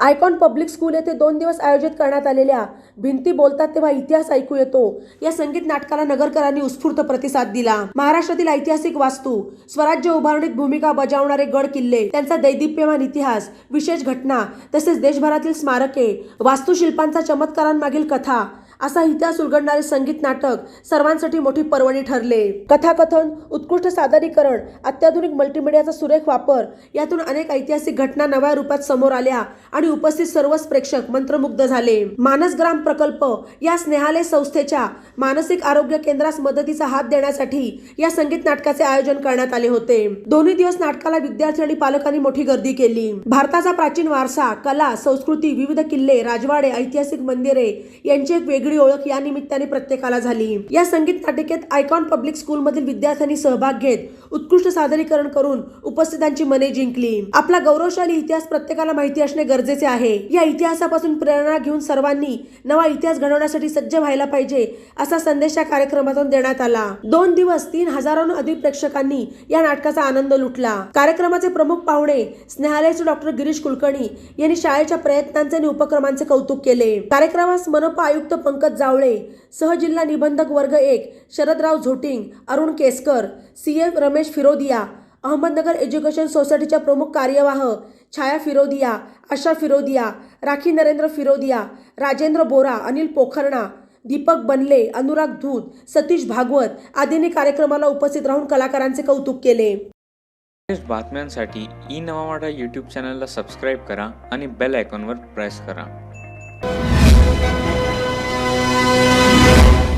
Icon public school येथे दोन दिवस आयोजित करण्यात आलेल्या भिंती बोलतात तेव्हा इतिहास ऐकू येतो. या संगीत नाटकाला नगरकरांनी उत्स्फूर्त प्रतिसाद दिला. महाराष्ट्रातील ऐतिहासिक वास्तू स्वराज्य उभारणीत भूमिका बजावणारे गड किल्ले त्यांचा दैदिप्यमान इतिहास विशेष घटना तसेच देशभरातील स्मारके वास्तुशिल्पांचा चमत्कारांमागील कथा असा इतिहास उलगडणारे संगीत नाटक सर्वांसाठी मोठी पर्वणी ठरले. कथाकथन उत्कृष्ट सादरीकरण अत्याधुनिक मल्टीमीडियाचा सुरेख वापर यातून अनेक ऐतिहासिक घटना नव्या रूपात समोर आल्या आणि उपस्थित सर्वच प्रेक्षक मंत्रमुग्ध झाले. मानसग्राम प्रकल्प या स्नेहालय संस्थेच्या मानसिक आरोग्य केंद्रास मदतीचा हात देण्यासाठी या संगीत नाटकाचे आयोजन करण्यात आले होते. दोन्ही दिवस नाटकाला विद्यार्थी आणि पालकांनी मोठी गर्दी केली. भारताचा प्राचीन वारसा कला संस्कृती विविध किल्ले राजवाडे ऐतिहासिक मंदिरे यांची एक वेगळी ओळख या निमित्ताने प्रत्येकाला झाली. या संगीत नाटिकेत आयकॉन पब्लिक स्कूल मधील विद्यार्थ्यांनी सहभाग घेत उत्कृष्ट सादरीकरण करून उपस्थितांची मने जिंकली. आपला गौरवशाली इतिहास प्रत्येकाला माहिती असणे गरजेचे आहे. या इतिहासापासून प्रेरणा घेऊन सर्वांनी नवा इतिहास घडवण्यासाठी सज्ज व्हायला पाहिजे असा संदेश या कार्यक्रमातून देण्यात आला. दोन दिवस तीन हजारांहून अधिक प्रेक्षकांनी या नाटकाचा आनंद लुटला. कार्यक्रमाचे प्रमुख पाहुणे स्नेहालयाचे डॉक्टर गिरीश कुलकर्णी यांनी शाळेच्या प्रयत्नांचे आणि उपक्रमांचे कौतुक केले. कार्यक्रमास मनपा आयुक्त पंकज जावळे सहजिल्हा निबंधक वर्ग एक Sharadrao Zoting Arun Keskar C F Ramesh Firodia Ahmednagar education सोसायटीच्या प्रमुख कार्यवाह छाया फिरोदिया आशा फिरोदिया राखी नरेंद्र फिरोदिया राजेंद्र बोरा अनिल पोखरणा दीपक बनले अनुराग धूत सतीश भागवत आदींनी कार्यक्रमाला उपस्थित राहून कलाकारांचे कौतुक केले. बातम्यांसाठी ई नवा यूट्यूब चॅनलला सबस्क्राईब करा आणि बेल आयकॉनवर प्रेस करा.